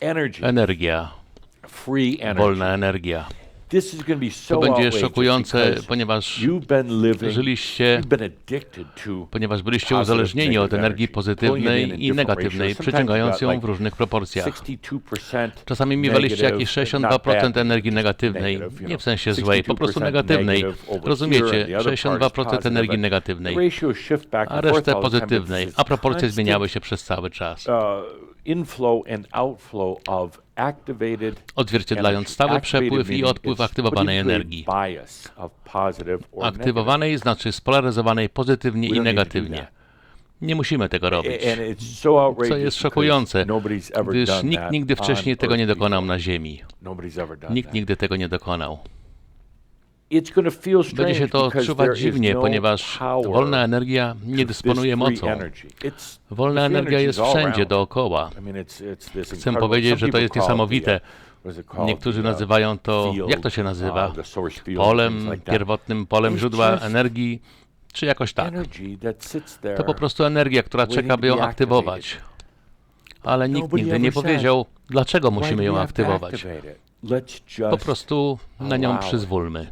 energy, Energia, free energy. wolna energia. This is going to be so To będzie szokujące, ponieważ żyliście, ponieważ byliście uzależnieni od energii pozytywnej i negatywnej, przyciągając ją w różnych proporcjach. 62% Czasami miewaliście jakieś not bad, 62% energii negatywnej, nie w sensie złej, po prostu 62% negatywnej. Rozumiecie? and the other part is 62% positive, energii negatywnej, a resztę pozytywnej, a proporcje zmieniały się przez cały czas. Odzwierciedlając stały przepływ i odpływ aktywowanej energii. Aktywowanej znaczy spolaryzowanej pozytywnie i negatywnie. Nie musimy tego robić. Co jest szokujące, gdyż nikt nigdy wcześniej tego nie dokonał na Ziemi. Nikt nigdy tego nie dokonał. Będzie się to odczuwać dziwnie, no ponieważ wolna energia nie dysponuje mocą. Wolna energia jest wszędzie dookoła. Chcę powiedzieć, że to jest niesamowite. Niektórzy uh, nazywają to, jak to się nazywa? things Polem, pierwotnym polem źródła energii, czy jakoś tak. To po prostu energia, która czeka, by ją aktywować. Ale nikt nigdy nie powiedział, dlaczego musimy ją aktywować. Po prostu na nią przyzwólmy.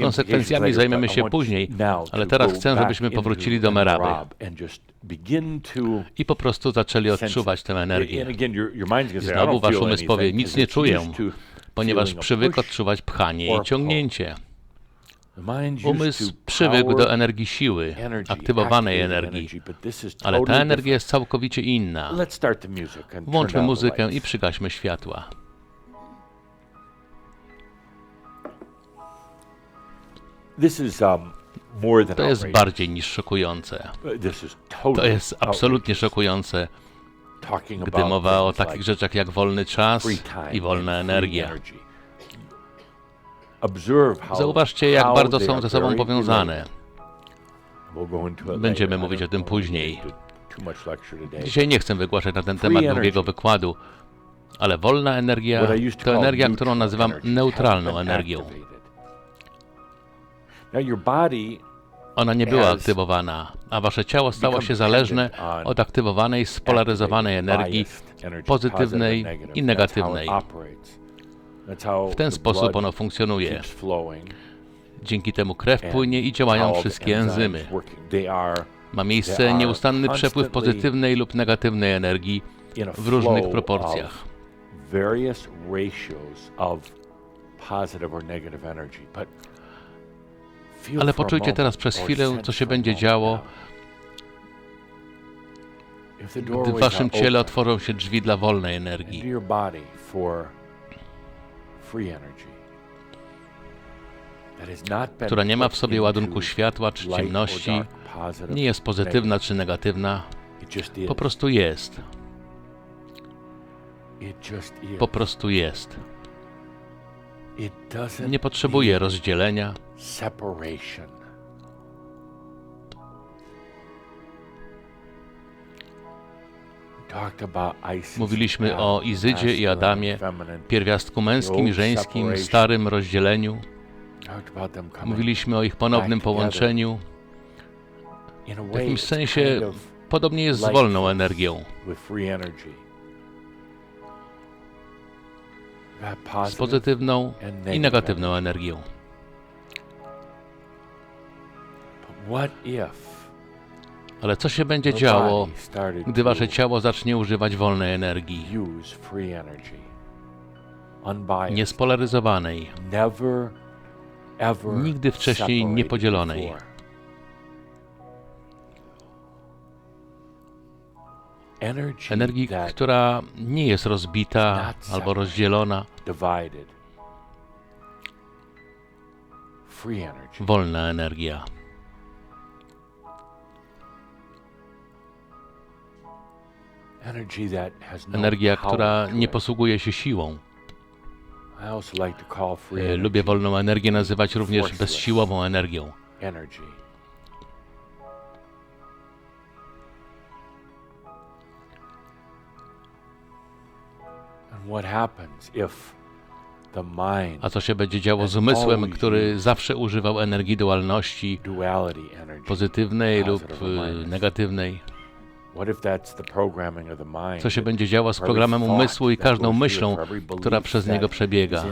Konsekwencjami zajmiemy się później, ale teraz chcę, żebyśmy powrócili do Meraby i po prostu zaczęli odczuwać tę energię. I znowu wasz umysł powie, nic nie czuję, ponieważ przywykł odczuwać pchanie i ciągnięcie. Umysł przywykł do energii siły, aktywowanej energii. Ale ta energia jest całkowicie inna. Włączmy muzykę i przygaśmy światła. To jest bardziej niż szokujące. To jest absolutnie szokujące, gdy mowa o takich rzeczach jak wolny czas i wolna energia. Zauważcie, jak bardzo są ze sobą powiązane. Będziemy mówić o tym później. Dzisiaj nie chcę wygłaszać na ten temat długiego wykładu, ale wolna energia to energia, którą nazywam neutralną energią. Ona nie była aktywowana, a wasze ciało stało się zależne od aktywowanej, spolaryzowanej energii pozytywnej i negatywnej. W ten sposób ono funkcjonuje. Dzięki temu krew płynie i działają wszystkie enzymy. Ma miejsce nieustanny przepływ pozytywnej lub negatywnej energii w różnych proporcjach. Ale poczujcie teraz przez chwilę, co się będzie działo, gdy w waszym ciele otworzą się drzwi dla wolnej energii, która nie ma w sobie ładunku światła czy ciemności, nie jest pozytywna czy negatywna, po prostu jest. Po prostu jest. Nie potrzebuje rozdzielenia, separation. Mówiliśmy o Izydzie i Adamie, pierwiastku męskim i żeńskim, starym rozdzieleniu. Mówiliśmy o ich ponownym połączeniu. W jakimś sensie podobnie jest z wolną energią. Z pozytywną i negatywną energią. Ale co się będzie działo, gdy wasze ciało zacznie używać wolnej energii, niespolaryzowanej, Nigdy wcześniej nie separated podzielonej. before. Energy energii, która nie jest rozbita albo rozdzielona, wolna energia. Energia, power która nie posługuje się siłą. E, Lubię wolną energię nazywać również bezsiłową energią. A co się będzie działo z umysłem, który zawsze używał energii dualności, pozytywnej lub e, negatywnej? Co się będzie działo z programem umysłu i każdą myślą, która przez niego przebiega.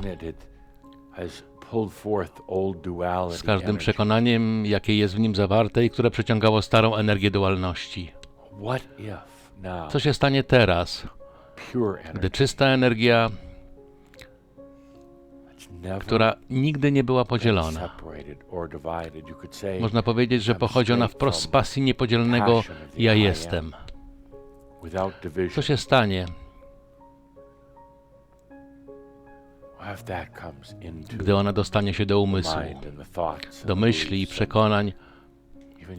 Z każdym przekonaniem, jakie jest w nim zawarte i które przyciągało starą energię dualności. Co się stanie teraz, gdy czysta energia, która nigdy nie była podzielona, można powiedzieć, że pochodzi ona wprost z pasji niepodzielnego ja jestem. Co się stanie, gdy ona dostanie się do umysłu, do myśli i przekonań,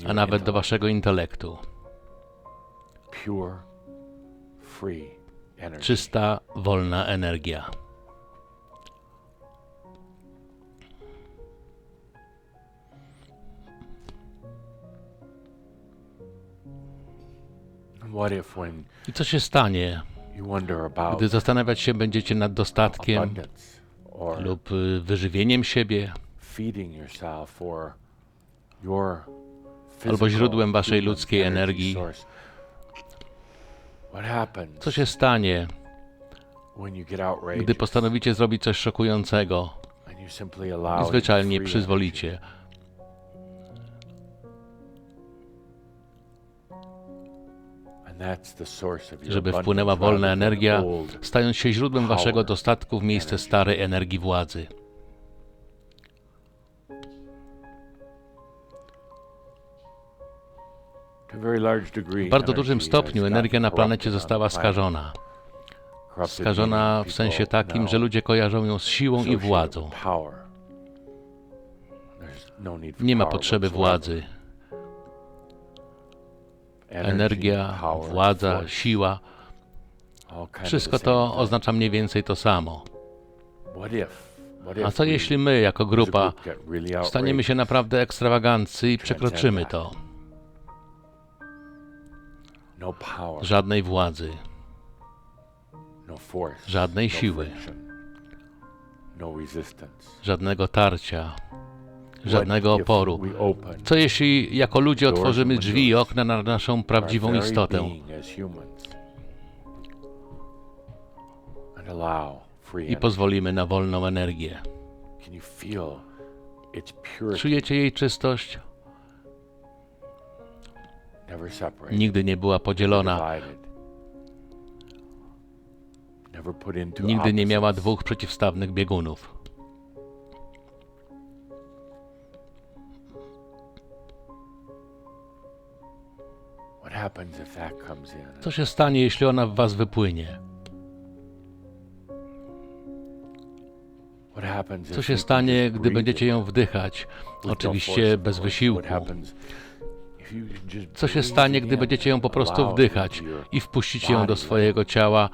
a nawet do waszego intelektu? Czysta, wolna energia. I co się stanie, gdy zastanawiać się będziecie nad dostatkiem lub y, wyżywieniem siebie, albo źródłem waszej ludzkiej energii? Co się stanie, gdy postanowicie zrobić coś szokującego i zwyczajnie przyzwolicie? Żeby wpłynęła wolna energia, stając się źródłem waszego dostatku w miejsce starej energii władzy. W bardzo dużym stopniu energia na planecie została skażona. Skażona w sensie takim, że ludzie kojarzą ją z siłą i władzą. no Nie ma potrzeby władzy. Energia, władza, siła. Wszystko to oznacza mniej więcej to samo. A co jeśli my, jako grupa, staniemy się naprawdę ekstrawaganccy i przekroczymy to? No Żadnej władzy, no żadnej no siły. żadnego tarcia, żadnego oporu. Co jeśli jako ludzie otworzymy drzwi i okna na naszą prawdziwą istotę? i pozwolimy na wolną energię? Czujecie jej czystość? Nigdy nie była podzielona, nigdy nie miała dwóch przeciwstawnych biegunów. Co się stanie, jeśli ona w was wypłynie? Happens Co się stanie, gdy będziecie ją wdychać? no Oczywiście bez wysiłku. Co się stanie, gdy będziecie ją po prostu wdychać i wpuścicie ją do swojego ciała,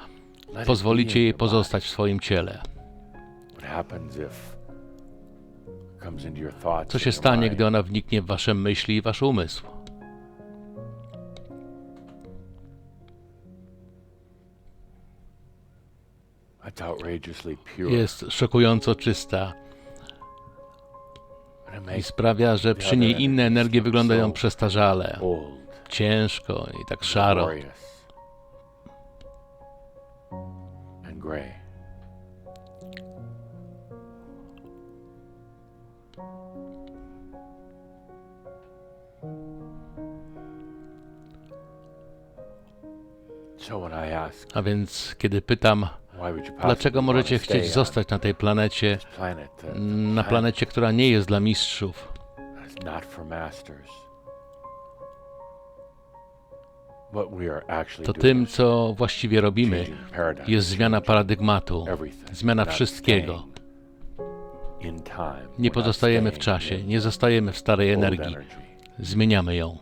pozwolicie jej pozostać w swoim ciele? Co się stanie, gdy ona wniknie w wasze myśli i wasz umysł? Jest szokująco czysta i sprawia, że przy niej inne energie wyglądają przestarzale, ciężko i tak szaro. A więc, kiedy pytam, dlaczego możecie chcieć zostać na tej planecie, that na planecie, która nie jest dla mistrzów, to tym, co właściwie robimy, jest zmiana paradygmatu, zmiana wszystkiego. Nie pozostajemy w czasie, nie zostajemy w starej energii, zmieniamy ją.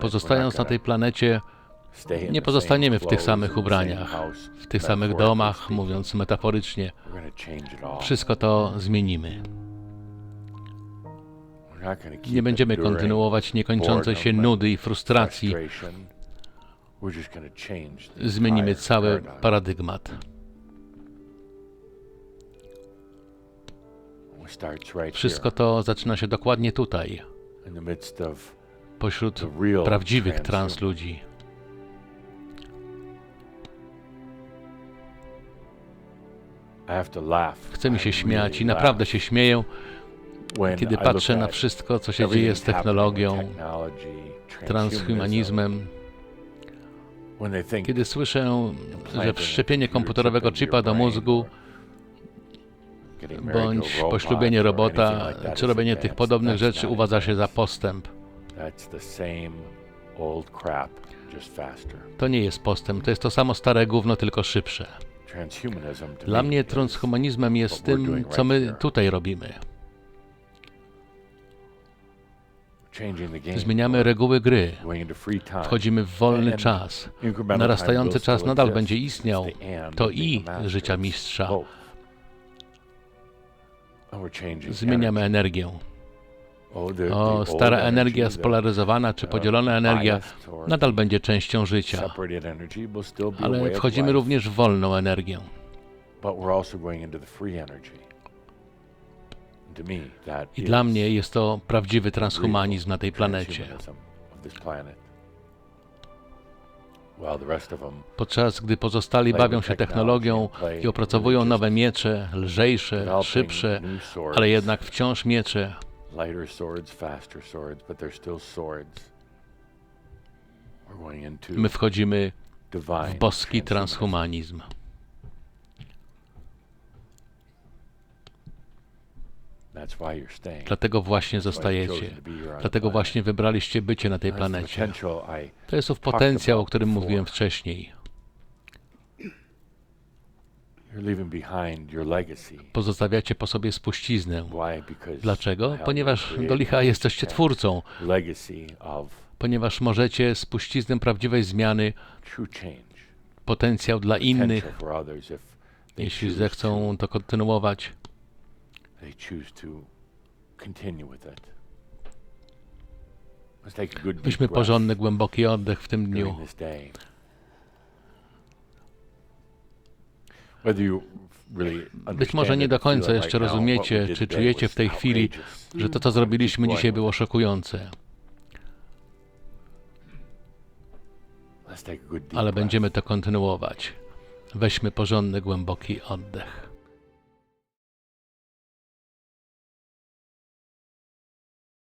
Pozostając na tej planecie, nie pozostaniemy w tych samych ubraniach, w tych samych domach, mówiąc metaforycznie. Wszystko to zmienimy. Nie będziemy kontynuować niekończącej się nudy i frustracji, zmienimy cały paradygmat. Wszystko to zaczyna się dokładnie tutaj, pośród prawdziwych trans ludzi. Chce mi się śmiać i naprawdę się śmieję, kiedy patrzę na wszystko, co się dzieje z technologią, transhumanizmem. Kiedy słyszę, że wszczepienie komputerowego chipa do mózgu, bądź poślubienie robota, czy robienie tych podobnych rzeczy uważa się za postęp. That's the same old crap, just faster. To nie jest postęp, to jest to samo stare gówno, tylko szybsze. Dla mnie transhumanizmem jest tym, co my tutaj robimy. Zmieniamy reguły gry, wchodzimy w wolny czas. Narastający czas nadal będzie istniał. To i życia mistrza. changing Zmieniamy energię. O, stara energia spolaryzowana czy podzielona energia nadal będzie częścią życia, ale wchodzimy również w wolną energię. I dla mnie jest to prawdziwy transhumanizm na tej planecie. Podczas gdy pozostali bawią się technologią i opracowują nowe miecze, lżejsze, szybsze, ale jednak wciąż miecze, lighter swords, faster swords, but they're still swords. We're going into my wchodzimy divine w boski transhumanism. transhumanizm. That's why you're staying. Dlatego właśnie zostajecie. Dlatego właśnie wybraliście bycie na tej planecie. To jest ów potencjał, o którym mówiłem wcześniej. Pozostawiacie po sobie spuściznę. Dlaczego? Ponieważ do licha jesteście twórcą, ponieważ możecie spuściznę prawdziwej zmiany, potencjał dla innych, jeśli zechcą to kontynuować. Weźmy porządny, głęboki oddech w tym dniu. Być może nie do końca jeszcze rozumiecie, czy czujecie w tej chwili, że to, co zrobiliśmy dzisiaj, było szokujące, ale będziemy to kontynuować. Weźmy porządny, głęboki oddech.